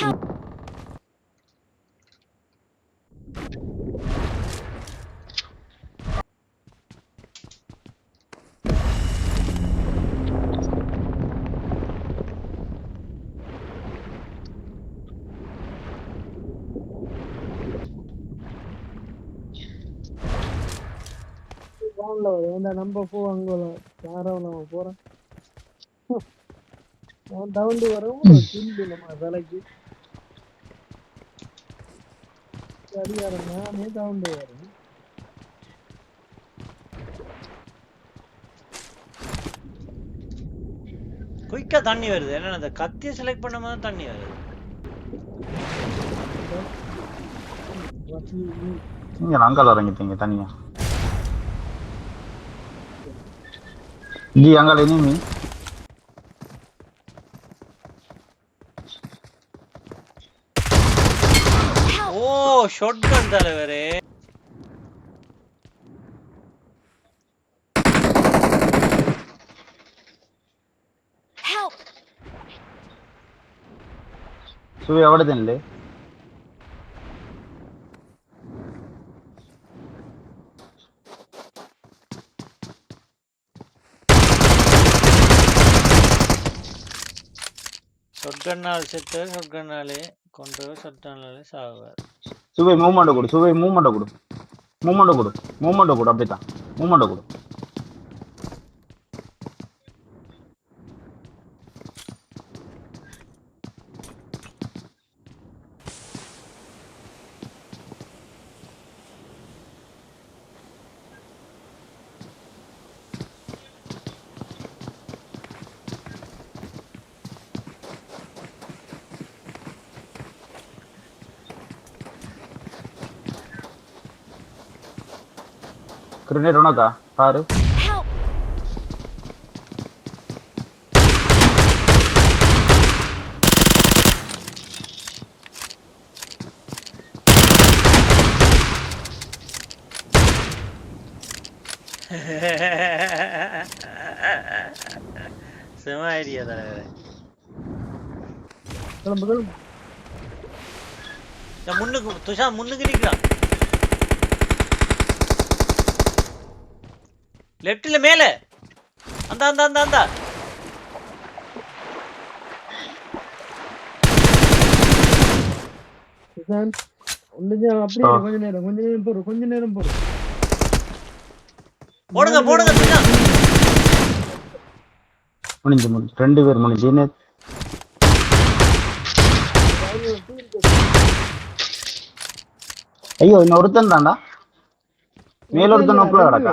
Help! போன்ல நம்ம போ அங்க யாரோ நம்ம போறேன் அவன் டவுன்டு வரும் திரும்பி நம்ம விலைக்கு? அடியாரம் நானே டவுன்டு வரும் குயிக்கா தண்ணி வருது. என்ன அந்த கத்தியை செலக்ட் பண்ண மாதிரி தண்ணி வருது. நீங்க அங்கால இறங்கிட்டீங்க தனியா? ஜி அங்கால இனிமி ஓ ஷாட்கன் தலைவரே Help! സുവി അവിടെ തന്നെ ஷாட்கன்னால் செத்து ஷாட்கன்னாலே கொண்டு ஷாட்கன்னாலே சாகுவார் சுவை மூமெண்ட்டை கொடு சுவை மூமெண்ட்டை கொடு. மூமெண்ட்டை கொடு மூமெண்ட்டை கொடு அப்படித்தான். மூமெண்ட்டை கொடு. Grenade on aga. Fire. Help! Semua idea dah. Kalau betul. Ya, mundur tu, tuh, mundur kiri kita. லெஃப்ட்ல மேல. அந்த அந்த அந்த அந்த. கொஞ்ச நேரம் கொஞ்ச நேரம் போடு கொஞ்ச நேரம் போடு. போடுங்க போடுங்க முடிஞ்சு முடிஞ்சு ரெண்டு பேர் முடிஞ்சு ஐயோ இன்னும் ஒருத்தன் தான்டா. மேல ஒருத்தன் நோக்குல கிடக்கா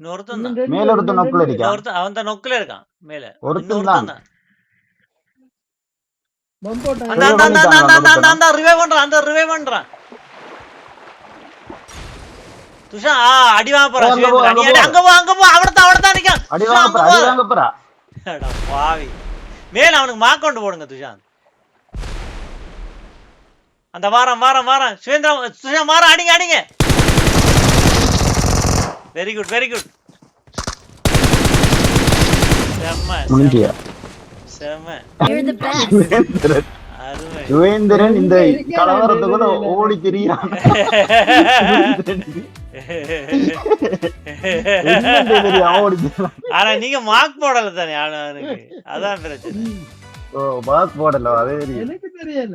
இன்னொருத்தன் மேல ஒருத்தன் நோக்குல இருக்கா இன்னொருத்தன் அவன் தான் நொக்குல இருக்கான் மேல. ஒருத்தன் தான். அந்த அந்த அந்த அந்த அந்த அந்த அந்த ரிவைவ் பண்றான் அந்த ரிவைவ் பண்றான். துஷா ஆ, அடி வாங்க போறான் அங்க போ, சுரேந்திரன். அங்க நீ அடி, போ. அங்க போ அங்க போ அவனத்தான் அவனத்தான் நிக்கான் அடி வாங்க போறா. அடி வாங்க போறா. அட பாவி. மேல அவனுக்கு மார்க் கொண்டு போடுங்க துஷாந்த் அந்த வாரம் வாரம் வாரம். சுரேந்திரா சுஷாந்த் வாரம் அடிங்க அடிங்க. வெரி குட் வெரி குட் செம்ம முடிஞ்சியா செம்ம You're the best. சுவேந்திரன். இந்த கலவரத்துக்குள்ள ஓடி திரியான் ஆனா நீங்க மார்க் போடல தானே அதான் பிரச்சனை. ஓ பாஸ் போடல அதே தெரியும் எனக்கு தெரியல.